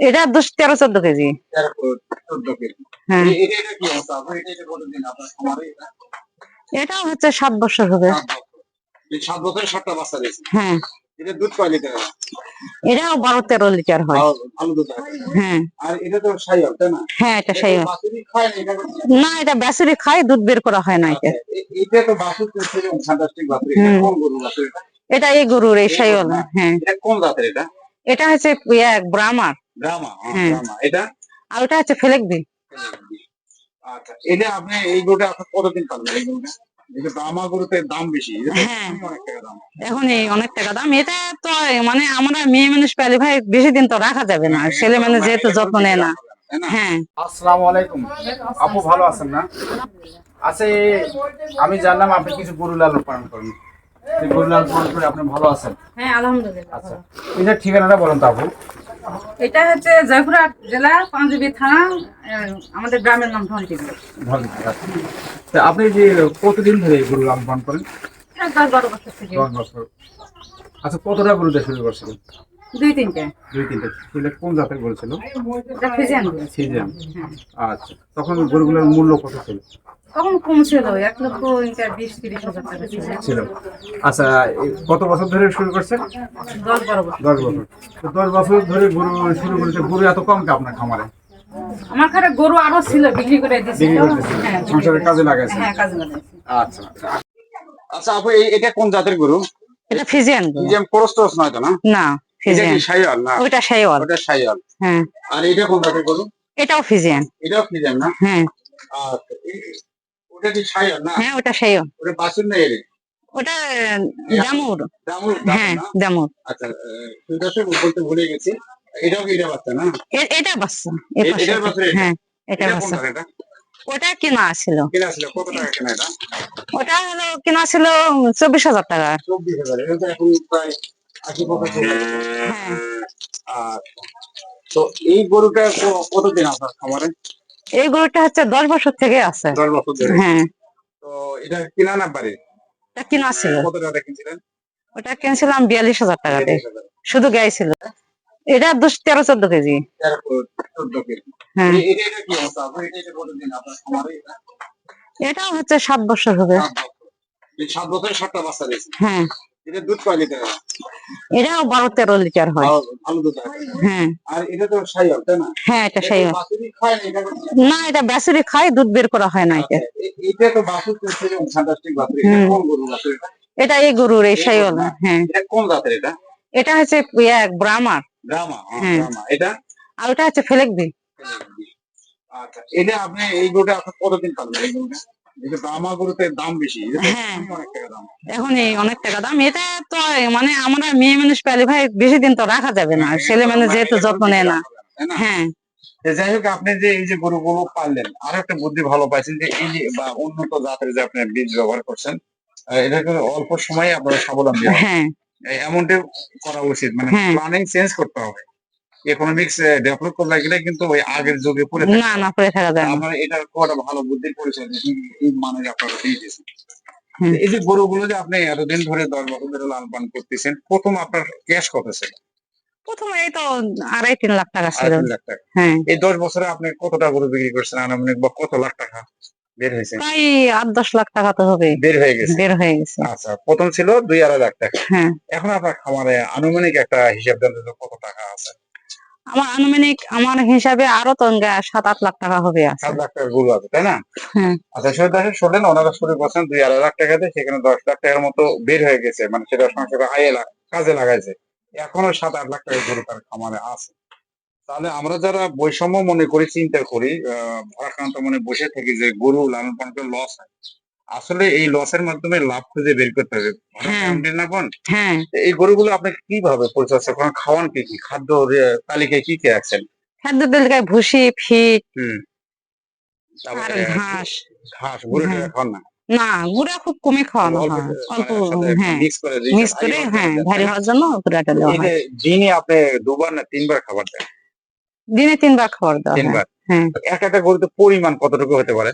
এটা দশ তেরো চোদ্দ কেজি। হ্যাঁ। এটা হচ্ছে সাত বছর হবে। সাত বছর। সাতটা বাচ্চা হ্যাঁ। এটা দুধ কয় লিটার? এটাও বারো তেরো লিটার হয়। ভালো ভালো দুধ হ্যাঁ। আর এটা তো সাইয়াল তাই না? হ্যাঁ এটা সেই এটা তো বাছুরই খায় না এটা বেসুরি খাই দুধ বের করা হয় না এটা আচ্ছা, এটা তো কোন এই গরুর এই সাইওয়াল হ্যাঁ। এটা কোন জাতের এটা? এটা হচ্ছে ইয়া ব্রাহ্মার। ব্রাহ্মা হ্যাঁ, হ্যাঁ। এটা? আর ওটা হচ্ছে ফেলেকবি আচ্ছা এটা আপনি এই গরুটা আপনি কতদিন পালবেন? এই গরুটা? এটা ব্রাহ্মা গরুতে দাম বেশি হ্যাঁ। অনেক টাকা দাম। এখন এই অনেক টাকা দাম। এটা তো মানে আমরা মেয়ে মানুষ পেলে ভাই বেশি দিন তো রাখা যাবে না। ছেলে মানুষ যেহেতু যত্ন নেয় না। হ্যাঁ। আসসালামু আলাইকুম আপু ভালো আছেন না? আছে আমি জানলাম আপনি কিছু গরু লালন পালন করেন। এই গরু লালন পালন করে আপনি ভালো আছেন? হ্যাঁ আলহামদুলিল্লাহ। আচ্ছা এটা ঠিকানাটা বলুন তো আপু। এটা হচ্ছে জয়পুরহাট জেলা পাঞ্জাবি থানা আমাদের গ্রামের নাম ধনটিভি। ভালো আচ্ছা। তা আপনি যে কতদিন ধরে গরু লালন পালন করেন? দশ বারো বছর থেকে। আচ্ছা কতটা গরু দিয়ে শুরু করছিলেন দুই তিনটে। দুই তিনটে। কোন জাতের গরু ছিল ফিজিয়ান আচ্ছা। তখন গরুগুলোর মূল্য কত ছিল? তখন কম ছিল এক লক্ষ বিশ তিরিশ হাজার টাকা ছিল। আচ্ছা কত বছর ধরে শুরু করছেন দশ বারো বছর। দশ বছর। দশ বছর ধরে গরু শুরু করেছে। গরু এত কম কে আপনার খামারে? আমার ঘরে গরু আরও ছিল বিক্রি করে দিয়েছি। হ্যাঁ সংসারের কাজে লাগাইছে। হ্যাঁ কাজে লাগাইছি। আচ্ছা। আচ্ছা আচ্ছা আপু এই- এটা কোন জাতের গরু? এটা ফিজিয়ান। যে ক্রস নয় তো না? না। ফিজিয়ান ওটা হ্যাঁ। আর এটা কোন জাতের গরু এটাও ফিজিয়ান এটাও ফ্রিজান না? হ্যাঁ। আচ্ছা ওটা কি সাইয়াল না? হ্যাঁ ওটা ওটা বাছুর নেই এর ওটা দামুর দামুর হ্যাঁ দামুর আচ্ছা ঠিক আছে বলতে ভুলে গেছি। এটাও কি এটা বাচ্চা না? এটা বাচ্চা? হ্যাঁ এটা বাচ্চা। ওটা কিনা ছিল। ওটা হলো কিনা ছিল চব্বিশ হাজার টাকা। চব্বিশ হাজার এখন প্রায় হাজার হ্যাঁ। তো এই গরুটা কতদিন আপনার খামারে? এই গরুটা হচ্ছে দশ বছর থেকে আছে। দশ বছর ধরে। হ্যাঁ। তো এটা কিনা না বাড়ি এটা কিনা ছিল। কত টাকা কিনছিলেন? ওটা কিনছিলাম বিয়াল্লিশ হাজার টাকা দিয়ে। শুধু গাই ছিল। এটা দশ তেরো চোদ্দ কেজি। হ্যাঁ। এটা হচ্ছে সাত বছর হবে। সাত বছর। বছরে সাতটা বাচ্চা হ্যাঁ। এটা দুধ কয় লিটার এটাও বারো তেরো লিটার হয়। ভালো ভালো দুধ হ্যাঁ। আর এটা তো সাইয়াল তাই না? হ্যাঁ এটা এটা খায় না এটা? এটা বেসুরি খাই দুধ বের করা হয় না এটা আচ্ছা, এটা তো বাছুর তো এটা কোন এটা? এটা এই গরুর এই সাইওয়াল হ্যাঁ। এটা কোন জাতের এটা? এটা হচ্ছে ইয়া ব্রাহ্মার। হ্যাঁ। ব্রাহ্মা। এটা? আর ওটা হচ্ছে ফেলেকবি আচ্ছা এটা আপনি এই গরুটা আপনি কতদিন পালবেন এই গরুটা হ্যাঁ। অনেক টাকা দাম। এখন এই অনেক টাকা দাম এটা তো মানে আমরা মেয়ে মানুষ পেলে ভাই বেশি দিন তো রাখা যাবে না ছেলে মানুষ যেহেতু যত্ন নেয় না। হ্যাঁ। যাই হোক আপনি যে এই যে গরুগুলো পাললেন আর একটা বুদ্ধি ভালো পাইছেন যে এই যে বা উন্নত জাতের যে আপনি বীজ ব্যবহার করছেন এটা অল্প সময়ে আপনারা স্বাবলম্বী হ্যাঁ। এই এমনটা করা উচিত মানে হ্যাঁ। প্ল্যানিং চেঞ্জ করতে হবে। ইকোনমিক্স ডেভেলপ করতে গেলে কিন্তু ওই আগের যুগে পড়ে না না পরে থাকা যায় আমরা এটার একটা ভালো বুদ্ধি পরিচয় এই মানে আপনারা দিয়ে দিয়েছেন। এই যে গরুগুলো যে আপনি এতদিন ধরে দশ বছর ধরে লালন পালন করতেছেন প্রথম আপনার ক্যাশ কত ছিল? প্রথমে এই তো আড়াই তিন লাখ টাকা ছিল। টাকা। হ্যাঁ। এই দশ বছরে আপনি কতটা গরু বিক্রি করছেন? আনুমানিক বা কত লাখ টাকা বের হয়েছে? প্রায় আট দশ লাখ টাকা তো হবে বের হয়ে গেছে। বের হয়ে গেছে। আচ্ছা প্রথম ছিল দুই আড়াই লাখ টাকা। হ্যাঁ। এখন আপনার খামারে আনুমানিক একটা হিসাব দেন কত টাকা আছে? আমার আনুমানিক আমার হিসাবে আরও তো সাত আট লাখ টাকা হবে সাত লাখ টাকার গরু আছে তাই না? হ্যাঁ। আচ্ছা সেটা দেখেন শুনলেন ওনারা শুরু করছেন দুই আড়াই লাখ টাকাতে সেখানে দশ লাখ টাকার মতো বের হয়ে গেছে মানে সেটা সংসারে আয়ে কাজে লাগাইছে। এখনও সাত আট লাখ টাকা গরু তার খামারে আছে। তাহলে আমরা যারা বৈষম্য মনে করি চিন্তা করি আহ ভারাক্রান্ত মনে বসে থাকি যে গরু লালন পালন লস হয়। আসলে এই লসের মাধ্যমে লাভ খুঁজে বের করতে হবে। হ্যাঁ। না বোন? হ্যাঁ। এই গরুগুলো আপনি কীভাবে পরিচর্যা করেন? খাওয়ান কি কি? খাদ্য তালিকায় কি কি রাখছেন? খাদ্য তালিকায় ভুসি ফিট হুম। আর ঘাস। ঘাস গরু হ্যাঁ। খাওয়ান না? না গুড়া খুব কমই খাওয়ানো হয়। করে, অল্প মানে হ্যাঁ। মিক্স করে দিই, মিক্স করে ভারী হ্যাঁ ভারী হওয়ার জন্য গুড়াটা দেওয়া হয়। দিনে আপনি দুবার না তিনবার খাবার দেন? দিনে তিনবার খাবার দেওয়া হয়। তিনবার? হ্যাঁ। এক একটা গরুতে পরিমাণ কতটুকু হতে পারে?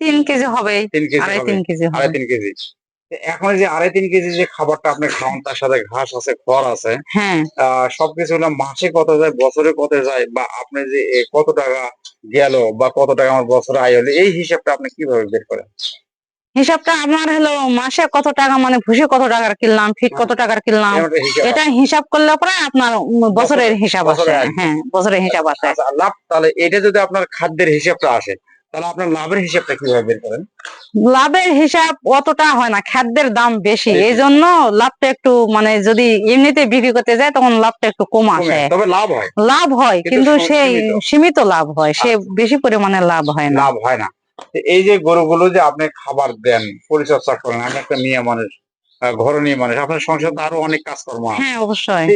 তিন কেজি হবে তিন কেজি আড়াই তিন কেজি আড়াই তিন কেজি। এখন যে আড়াই তিন কেজি যে খাবারটা আপনি খাওয়ান তার সাথে ঘাস আছে খড় আছে হ্যাঁ। সবকিছু হলো মাসে কত যায় বছরে কত যায় বা আপনি যে কত টাকা গেল বা কত টাকা আমার বছরে আয় হলো এই হিসাবটা আপনি কীভাবে বের করেন? হিসাবটা আমার হলো মাসে কত টাকা মানে ভুসি কত টাকার কিনলাম ফিট কত টাকার কিনলাম এটা হিসাব করলে পরে আপনার বছরের হিসাব আছে হ্যাঁ বছরের হিসাব আছে আচ্ছা, লাভ তাহলে এটা যদি আপনার খাদ্যের হিসাবটা আসে তাহলে আপনার লাভের হিসাবটা কীভাবে বের করেন? লাভের হিসাব অতটা হয় না খাদ্যের দাম বেশি। এই জন্য লাভটা একটু মানে যদি এমনিতে বিক্রি করতে যায় তখন লাভটা একটু কম আসে। তবে লাভ হয়। লাভ হয় কিন্তু। সেই সীমিত। লাভ হয় সে বেশি পরিমাণে লাভ হয় না। লাভ হয় না। এই যে গরুগুলো যে আপনি খাবার দেন পরিচর্যা করেন আমি একটা মেয়ে মানুষ আহ, ঘরনীয় মানুষ। আপনার সংসার তো আরও অনেক কাজকর্ম হ্যাঁ অবশ্যই।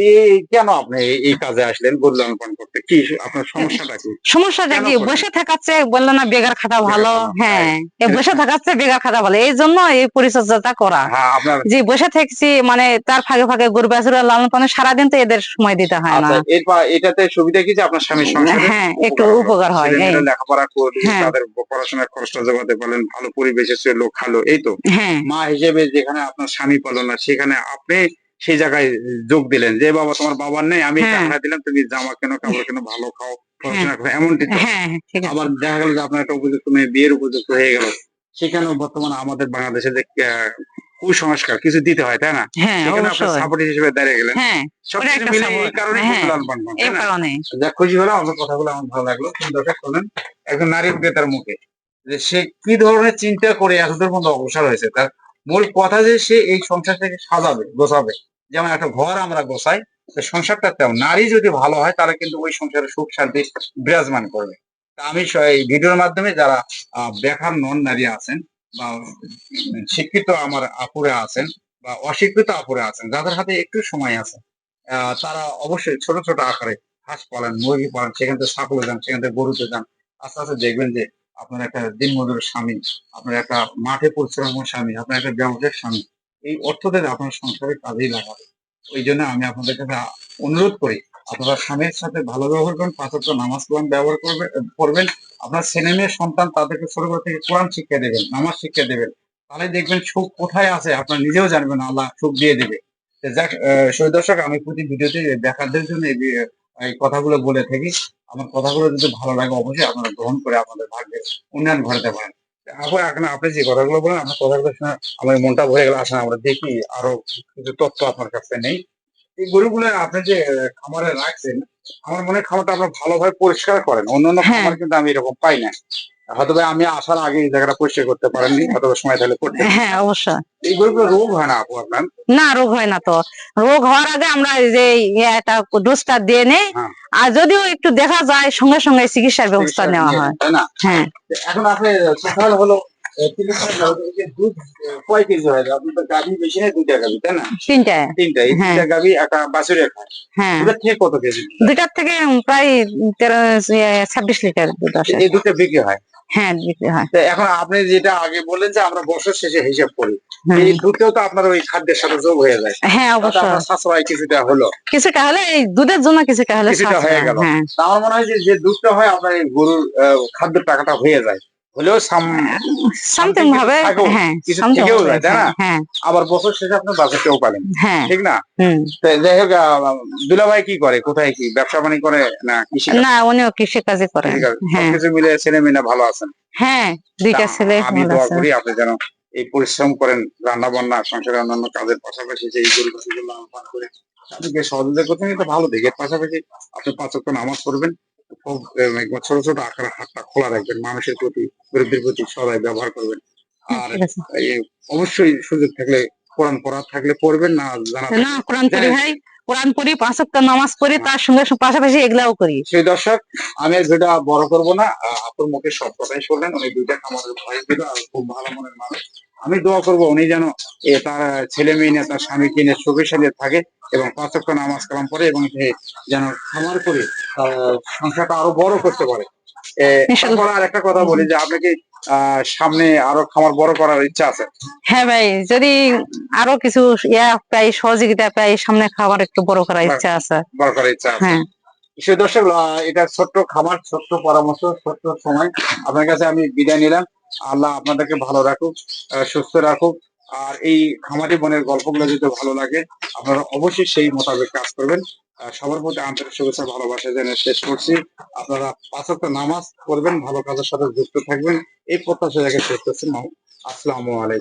কেন আপনি এই- কাজে আসলেন গরু লালন করতে? কি আপনার সমস্যাটা কি? সমস্যাটা কি? বসে থাকাচ্ছে বলল না বেগার খাতা ভালো। হ্যাঁ হ্যাঁ। বসে থাকাচ্ছে বেগার খাতা ভালো। এই জন্য এই পরিচর্যাটা করা। হ্যাঁ যে বসে থাকছি মানে তার ফাঁকে ফাঁকে গরু বাছুর লালন পালন সারাদিন তো এদের সময় দিতে হয় না। আচ্ছা এরপর এটাতে সুবিধা কি যে আপনার স্বামীর সংসারে হ্যাঁ একটু উপকার হয় লেখাপড়া করে হ্যাঁ। তাদের পড়াশোনার খরচটা জোগাতে পারলেন ভালো পরিবেশে লোক খালো এই তো। হ্যাঁ। মা হিসেবে যেখানে আপনার স্বামী পালো না সেখানে আপনি সেই জায়গায় যোগ দিলেন যে বাবা তোমার বাবার নেই আমি হ্যাঁ। টাকা দিলাম তুমি জামা কেন কাপড় কেন ভালো খাও পড়াশোনা করো এমনটি। হ্যাঁ আছে। আবার দেখা গেল যে আপনার একটা উপযুক্ত মেয়ে বিয়ের উপযুক্ত হয়ে গেল। সেখানেও বর্তমানে আমাদের বাংলাদেশে যে কুসংস্কার কিছু দিতে হয় তাই না? হ্যাঁ সেখানে আপনার সাপোর্ট হিসেবে দাঁড়িয়ে গেলেন। হ্যাঁ সবকিছু মিলে এই কারণে হ্যাঁ। কারণে। যা খুশি হলো আমার কথাগুলো আমার ভালো লাগল। দরকার শোনেন একজন নারীর ক্রেতার মুখে যে সে কি ধরনের চিন্তা করে এতদূর পর্যন্ত অগ্রসর হয়েছে তার মূল কথা যে সে এই সংসারটাকে সাজাবে, গোছাবে। যেমন একটা ঘর আমরা গোছাই সংসারটা তেমন। নারী যদি ভালো হয়, তারা কিন্তু ওই সংসারে সুখ, শান্তি বিরাজমান করবে। আমি এই ভিডিওর মাধ্যমে যারা বেকার নন নারী আছেন বা শিক্ষিত আমার আপুরে আছেন বা অশিক্ষিত আপুরে আছেন, যাদের হাতে একটু সময় আছে তারা অবশ্যই ছোট ছোট আকারে হাঁস পালেন, মুরগি পালেন, সেখান থেকে ছাগলে যান, সেখান থেকে গরুতে যান, আস্তে আস্তে দেখবেন যে আপনার একটা দিনমজুর স্বামী, আপনার একটা মাঠে পরিশ্রমের স্বামী, আপনার একটা ব্যবসায়িক স্বামী, এই অর্থ দিয়ে আপনার সংসারের কাজেই লাগাবে। ওই জন্য আমি আপনাদের কাছে অনুরোধ করি, আপনারা স্বামীর সাথে ভালো ব্যবহার করবেন পাঁচত্ব নামাজ কোরআন ব্যবহার করবে, করবেন, আপনার ছেলে সন্তান তাদেরকে ছোটবেলা থেকে কোরআন শিক্ষা দেবেন, নামাজ শিক্ষা দেবেন, তাহলে দেখবেন সুখ কোথায় আছে, আপনার নিজেও জানবেন, আল্লাহ সুখ দিয়ে দেবে। যাক দর্শক, আমি প্রতি ভিডিওতে দেখাদের জন্য এই কথাগুলো বলে থাকি। আমার কথাগুলো যদি ভালো লাগে অবশ্যই আপনারা গ্রহণ করে আপনাদের ভাগ্যে উন্নয়ন ঘটাতে পারেন। আপু এখন আপনি যে কথাগুলো বলেন আপনার কথাগুলো শুনে আমার মনটা ভরে গেল। আসেন আমরা দেখি আরও কিছু তথ্য আপনার কাছে নেই। এই গরুগুলো আপনি যে খামারে রাখছেন আমার মনে হয় খামারটা আপনার ভালোভাবে পরিষ্কার করেন। অন্যান্য হ্যাঁ। খামার কিন্তু আমি এরকম পাই না। হয়তো আমি আসার আগে এই জায়গাটা পরিষ্কার করতে পারেননি হয়তো সময় তাহলে করতে হ্যাঁ অবশ্যই। এই গরুগুলো রোগ হয় না আপু আপনার? না রোগ হয় না তো। রোগ হওয়ার আগে আমরা যে এটা ডোজটা দিয়ে নেই। হ্যাঁ। আর যদিও একটু দেখা যায় সঙ্গে সঙ্গে চিকিৎসার ব্যবস্থা নেওয়া হয়। হ্যাঁ। এখন আপনি সকাল হলো কেজি হয়? হ্যাঁ। থেকে কত কেজি? দুইটার থেকে প্রায় তেরো ছাব্বিশ লিটার দুধ আসে। দুধটা বিক্রি হয়? হ্যাঁ দিতে হয়। এখন আপনি যেটা আগে বললেন যে আমরা বছর শেষে হিসাব করি। এই দুধটাও তো আপনার ওই খাদ্যের সাথে যোগ হয়ে যায়। হ্যাঁ অবশ্যই। সাশ্রয় কিছুটা হলো। কিছুটা হলে এই দুধের জন্য কিছুটা হলে কিছুটা হয়ে গেল। হ্যাঁ। আমার মনে হয় যে দুধটা হয় আপনার এই গরুর আহ, খাদ্যের টাকাটা হয়ে যায়। হলেও সাম সামথিং ভাবে হ্যাঁ কিছু তাই না? হ্যাঁ আবার বছর শেষে আপনার বাজারটাও পাবেন হ্যাঁ ঠিক না? যাই হোক দুলাভাই কি করে? কোথায় কি? ব্যবসা বাণিজ্য করে না কৃষি না উনিও কৃষি কাজে করে হ্যাঁ। সবকিছু মিলে ছেলে মেয়ে ভালো আছেন? হ্যাঁ দুইটা ছেলে আমি দোয়া করি আপনি যেন এই পরিশ্রম করেন রান্না বান্না সংসারের অন্যান্য কাজের পাশাপাশি যে এই গরু করে তাদেরকে সহযোগিতা করতেন এটা ভালো দিকে। এর পাশাপাশি আপনি পাঁচ ওয়াক্ত নামাজ পড়বেন ছোট ছোট আকারে হাতটা খোলা রাখবেন মানুষের প্রতি গরিবদের প্রতি সদাই ব্যবহার করবেন। আর আছে। এই অবশ্যই সুযোগ থাকলে কোরআন পড়া থাকলে পড়বেন না জানা না কোরআন পড়ি হ্যাঁ। ভাই কোরআন পড়ি পাঁচ ওয়াক্ত নামাজ পড়ি তার সঙ্গে পাশাপাশি এগুলাও করি। সেই দর্শক আমি আর ভিডিও বড় করব না আপুর মুখে সব কথাই শুনলেন উনি দুইটা খামারের ভয়েস দিল আর খুব ভালো মনের মানুষ। আমি দোয়া করব উনি যেন এ তার ছেলে মেয়ে নিয়ে তার স্বামীকে নিয়ে সুখে শান্তি থাকে। এবং পাঁচক্য নামাজ কালাম পড়ে এবং সে যেন খামার করে সংসারটা আরও বড় করতে পারে। আর একটা কথা বলি যে আপনাকে সামনে আরও খামার বড় করার ইচ্ছা আছে? হ্যাঁ ভাই যদি আরও কিছু ইয়া পাই সহযোগিতা পাই সামনে খাবার একটু বড় করার ইচ্ছা আছে। বড় করার ইচ্ছা আছে। হ্যাঁ। সেই দর্শক এটা ছোট্ট খামার ছোট্ট পরামর্শ ছোট্ট সময়। আপনার কাছে আমি বিদায় নিলাম। আল্লাহ আপনাদেরকে ভালো রাখুক সুস্থ রাখুক। আর এই খামারি বনের গল্পগুলো যদি ভালো লাগে, আপনারা অবশ্যই সেই মোতাবেক কাজ করবেন। সবার প্রতি আন্তরিক শুভেচ্ছা, ভালোবাসা জেনে শেষ করছি। আপনারা পাঁচ ওয়াক্ত নামাজ পড়বেন, ভালো কাজের সাথে যুক্ত থাকবেন। এই প্রত্যাশা রেখে শেষ করছি। আসসালামু আলাইকুম।